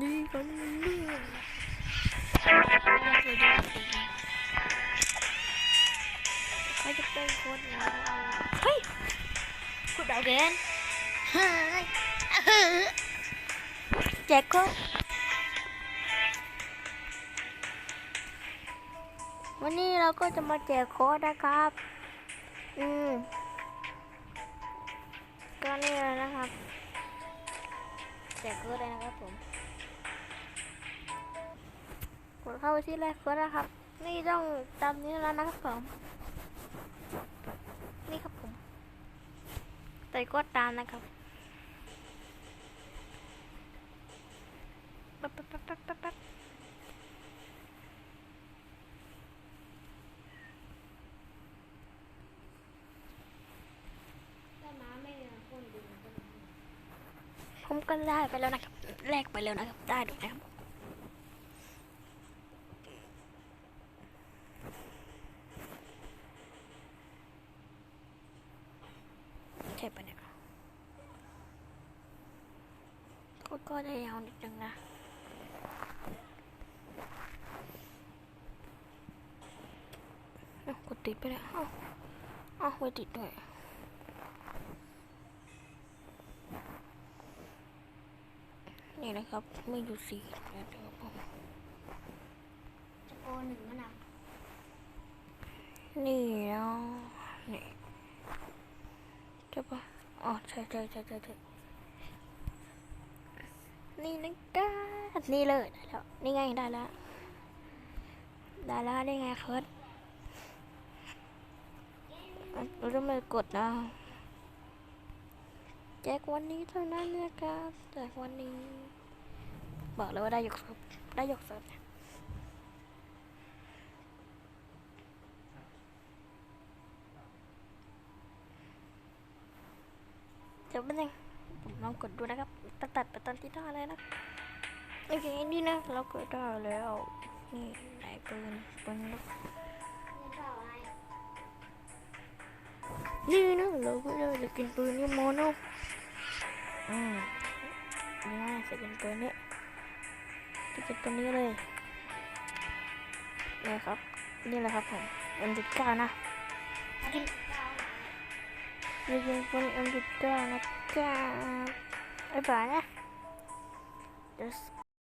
ดีกันนี่ใครจะเป็นคนเอาเฮ้ยคุณดาวเกนเฮ้ยแจ็คก็วันนี้เราก็จะมาแจกโค้ดนะครับ อืมก็นี่เลยนะครับ แจกโค้ดเลยนะครับผม เข้าไปที่แรกโค้ดนะครับ นี่ต้องตามนี้แล้วนะครับผมนี่ครับผมใส่กดตามนะครับปั๊บปั๊บปั๊บปั๊บปั๊บปั๊บผมก็ได้ไปแล้วนะครับ แลกไปแล้วนะครับ ได้ด้วยนะครับ ช่ปะเนี่ยก็ก็จะยาวนิดนึงนะเอ้ากดติดไปแล้วเอ้าเอ้าไม่ติดด้วยนี่นะครับไม่อยู่สี่นะครับผมจะโอหนึ่งมันอะนี่เนาะนี่ใช่ปะอ๋อใช่ใช่ใช่ใช่ใช่นี่นะครับนี่เลยได้แล้ว นี่ไงได้แล้ว ได้แล้วได้ไงเคิร์ดเราต้องมากดนะแจกวันนี้เท่านั้นนะครับแจกวันนี้ บอกเลยว่าได้ยกเสิร์ฟได้ยกเสิร์ฟ เดี๋ยวแป๊บนึงผมลองกดดูนะครับตัดตัดไปตอนที่ได้เลยนะโอเคนี่นะเรากดได้แล้วนี่ไหนปืนปืนลูกนี่เปล่าอะนี่นะเราก็ได้จะกินปืนนี่โมโนอืมนี่นะจะกินปืนนี้จะกินตัวนี้เลยนี่ครับ นี่แหละครับผม M19 นะอันนี้เปล่าจะกิน ปืน M19 นะจ๊ะ